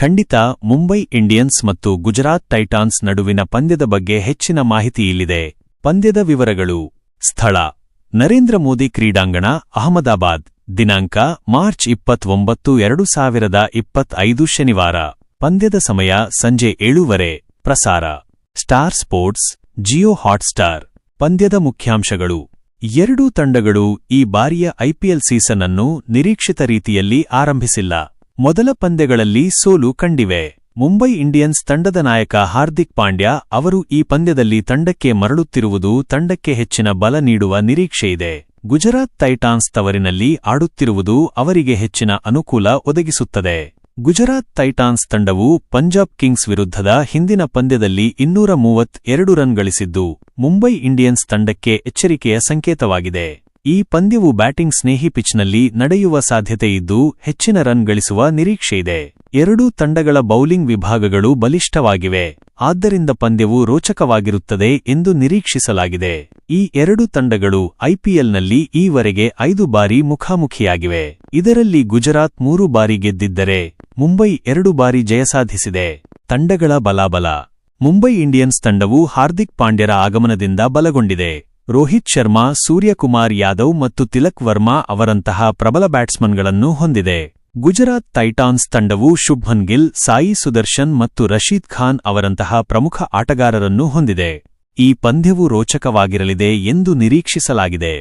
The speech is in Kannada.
ಖಂಡಿತ ಮುಂಬೈ ಇಂಡಿಯನ್ಸ್ ಮತ್ತು ಗುಜರಾತ್ ಟೈಟಾನ್ಸ್ ನಡುವಿನ ಪಂದ್ಯದ ಬಗ್ಗೆ ಹೆಚ್ಚಿನ ಮಾಹಿತಿ ಇಲ್ಲಿದೆ. ಪಂದ್ಯದ ವಿವರಗಳು. ಸ್ಥಳ. ನರೇಂದ್ರ ಮೋದಿ ಕ್ರೀಡಾಂಗಣ, ಅಹಮದಾಬಾದ್. ದಿನಾಂಕ, ಮಾರ್ಚ್ ಇಪ್ಪತ್ತೊಂಬತ್ತು, ಎರಡು ಸಾವಿರದ ಇಪ್ಪತ್ತೈದು ಶನಿವಾರ. ಪಂದ್ಯದ ಸಮಯ ಸಂಜೆ ಏಳೂವರೆ. ಪ್ರಸಾರ. Star sports, Jio Hotstar. ಪಂದ್ಯದ ಮುಖ್ಯಾಂಶಗಳು. ಎರಡೂ ತಂಡಗಳು ಈ ಬಾರಿಯ ಐಪಿಎಲ್ ಸೀಸನ್ ಅನ್ನು ನಿರೀಕ್ಷಿತ ರೀತಿಯಲ್ಲಿ ಆರಂಭಿಸಿಲ್ಲ. ಮೊದಲ ಪಂದ್ಯಗಳಲ್ಲಿ ಸೋಲು ಕಂಡಿವೆ. ಮುಂಬೈ ಇಂಡಿಯನ್ಸ್ ತಂಡದ ನಾಯಕ ಹಾರ್ದಿಕ್ ಪಾಂಡ್ಯ ಅವರು ಈ ಪಂದ್ಯದಲ್ಲಿ ತಂಡಕ್ಕೆ ಮರಳುತ್ತಿರುವುದು ತಂಡಕ್ಕೆ ಹೆಚ್ಚಿನ ಬಲ ನೀಡುವ ನಿರೀಕ್ಷೆಯಿದೆ ಗುಜರಾತ್ ಟೈಟಾನ್ಸ್ ತವರಿನಲ್ಲಿ ಆಡುತ್ತಿರುವುದು ಅವರಿಗೆ ಹೆಚ್ಚಿನ ಅನುಕೂಲ ಒದಗಿಸುತ್ತದೆ. ಗುಜರಾತ್ ಟೈಟಾನ್ಸ್ ತಂಡವು ಪಂಜಾಬ್ ಕಿಂಗ್ಸ್ ವಿರುದ್ಧದ ಹಿಂದಿನ ಪಂದ್ಯದಲ್ಲಿ ಇನ್ನೂರ ಮೂವತ್ತೆರಡು ರನ್ ಗಳಿಸಿದ್ದು, ಮುಂಬೈ ಇಂಡಿಯನ್ಸ್ ತಂಡಕ್ಕೆ ಎಚ್ಚರಿಕೆಯ ಸಂಕೇತವಾಗಿದೆ. ಈ ಪಂದ್ಯವು ಬ್ಯಾಟಿಂಗ್ ಸ್ನೇಹಿ ಪಿಚ್ನಲ್ಲಿ ನಡೆಯುವ ಸಾಧ್ಯತೆಯಿದ್ದು ಹೆಚ್ಚಿನ ರನ್ ಗಳಿಸುವ ನಿರೀಕ್ಷೆಯಿದೆ ಎರಡೂ ತಂಡಗಳ ಬೌಲಿಂಗ್ ವಿಭಾಗಗಳು ಬಲಿಷ್ಠವಾಗಿವೆ. ಆದ್ದರಿಂದ ಪಂದ್ಯವು ರೋಚಕವಾಗಿರುತ್ತದೆ ಎಂದು ನಿರೀಕ್ಷಿಸಲಾಗಿದೆ. ಈ ಎರಡು ತಂಡಗಳು ಐಪಿಎಲ್ನಲ್ಲಿ ಈವರೆಗೆ ಐದು ಬಾರಿ ಮುಖಾಮುಖಿಯಾಗಿವೆ. ಇದರಲ್ಲಿ ಗುಜರಾತ್ ಮೂರು ಬಾರಿ ಗೆದ್ದಿದ್ದರೆ ಮುಂಬೈ ಎರಡು ಬಾರಿ ಜಯ ಸಾಧಿಸಿದೆ. ತಂಡಗಳ ಬಲಾಬಲ. ಮುಂಬೈ ಇಂಡಿಯನ್ಸ್ ತಂಡವು ಹಾರ್ದಿಕ್ ಪಾಂಡ್ಯರ ಆಗಮನದಿಂದ ಬಲಗೊಂಡಿದೆ. ರೋಹಿತ್ ಶರ್ಮಾ, ಸೂರ್ಯಕುಮಾರ್ ಯಾದವ್ ಮತ್ತು ತಿಲಕ್ ವರ್ಮಾ ಅವರಂತಹ ಪ್ರಬಲ ಬ್ಯಾಟ್ಸ್ಮನ್ಗಳನ್ನು ಹೊಂದಿದೆ. ಗುಜರಾತ್ ಟೈಟಾನ್ಸ್ ತಂಡವು ಶುಭ್ಮನ್ ಗಿಲ್, ಸಾಯಿ ಸುದರ್ಶನ್ ಮತ್ತು ರಶೀದ್ ಖಾನ್ ಅವರಂತಹ ಪ್ರಮುಖ ಆಟಗಾರರನ್ನು ಹೊಂದಿದೆ. ಈ ಪಂದ್ಯವು ರೋಚಕವಾಗಿರಲಿದೆ ಎಂದು ನಿರೀಕ್ಷಿಸಲಾಗಿದೆ.